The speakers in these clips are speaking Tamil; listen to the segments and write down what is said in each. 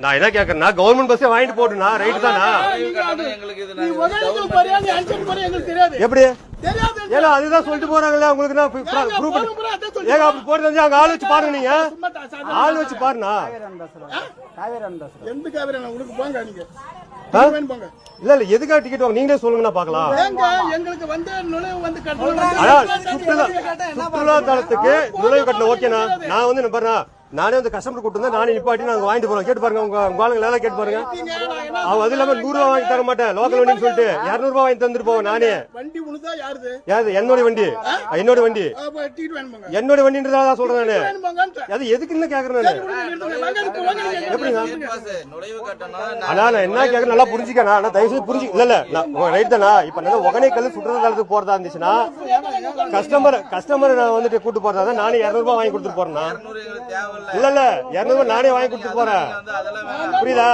நான் என்ன கேக்குறேன்னா கவர்மெண்ட் பஸ்ஸே வாங்கிட்டு போட்டுனா ரைட்டு தானா. எப்படி? தெரியாது. ஏன்னா அதுதான் சொல்லிட்டு போறாங்களே உங்களுக்கு நான் ப்ரூஃப் ஏங்க அப்படி போட்டு வந்து அங்க ஆள் வச்சு பாருங்க நீங்க. ஆள் வச்சு பாருண்ணா. எந்த காவிரி போங்க நீங்க. இல்ல இல்ல எதுக்காக டிக்கெட் வாங்க? நீங்களே எங்களுக்கு வந்து நுழைவு வந்து- சுற்றுலா சுற்றுலா தளத்துக்கு நுழைவு கட்டணம். ஓகேண்ணா. நான் வந்து என்ன பாருண்ணா நானே வந்து கஸ்டமர் கூட்டு வந்தா நானே நிப்பாட்டி நாங்க வாங்கிட்டு போறோம் கேட்டு பாருங்க உங்க உங்க ஆளுங்க எல்லாம் கேட்டு பாருங்க அவன் அது இல்லாம நூறு ரூபாய் வாங்கி தர மாட்டேன் லோக்கல் வண்டின்னு சொல்லிட்டு இருநூறு ரூபாய் வாங்கி தந்துட்டு போவேன் நானே வண்டி உழுதா யாருது யாரு என்னோட வண்டி என்னோட வண்டி என்னோட வண்டின்றதா தான் சொல்றேன் நானு. அது எதுக்குன்னு கேக்குறேன் நானு எப்படிங்க? ஆனா நான் என்ன கேக்குறேன் நல்லா புரிஞ்சுக்கண்ணா ஆனா தயவு செய்து புரிஞ்சு இல்ல இல்ல ரைட் தானா இப்ப நான் ஒகனைக்கல் சுற்றுலா தளத்துக்கு போறதா இருந்துச்சுன்னா கஸ்டமர் கஸ்டமர் நான் வந்துட்டு கூட்டு போறதா நானே இருநூறு ரூபாய் வாங்கி கொடுத்துட்டு போறேன்னா இல்ல இல்ல இருநூறு நானே வாங்கி கொடுத்துட்டு போறேன். புரியுதா?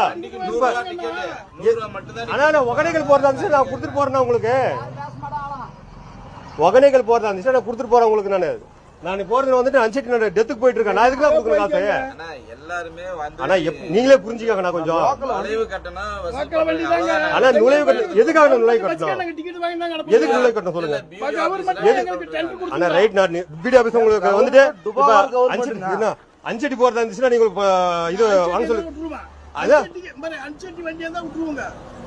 ஆனா நான் ஒகனைக்கல் போறதா இருந்துச்சு நான் கொடுத்துட்டு போறேன்னா உங்களுக்கு. ஒகனைக்கல் போறதா இருந்துச்சு நான் கொடுத்துட்டு போறேன் உங்களுக்கு நானு. நான் போறது வந்துட்டு அன்செட் நான் டெத்துக்கு போயிட்டு இருக்கேன். நான் எதுக்கு தான் கொடுக்கணும் காசு? ஆனா எல்லாருமே வந்து ஆனா எப்- நீங்களே புரிஞ்சுக்கங்கண்ணா கொஞ்சம். நுழைவு கட்டணம். ஆனா நுழைவு கட்டணம் எதுக்காக நான் நுழைவு கட்டணும். எதுக்கு நுழைவு கட்டணும் சொல்லுங்க? ஆனா ரைட் நான் பிடி ஆபீஸ் உங்களுக்கு வந்துட்டு இப்ப அஞ்சடி போறதா இருந்துச்சுன்னா நீங்க இப்ப இது வாங்க சொல்லு. விட்டுருவான். அதான். வண்டியா தான் விட்டுருவாங்க.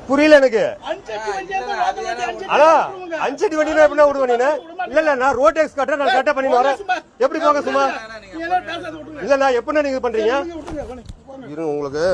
புரியல எனக்கு. அஞ்சட்டி வண்டியா. அஞ்சடி வண்டினா எப்படின்னா விடுவேன் நீனு? இல்ல இல்ல நான் ரோட் டேக்ஸ் கட்டுறேன் நான் கரெக்டா பண்ணி வரேன் எப்படி போங்க சும்மா. இல்ல நான் எப்படின்னா நீங்க பண்றீங்க. இருங்க உங்களுக்கு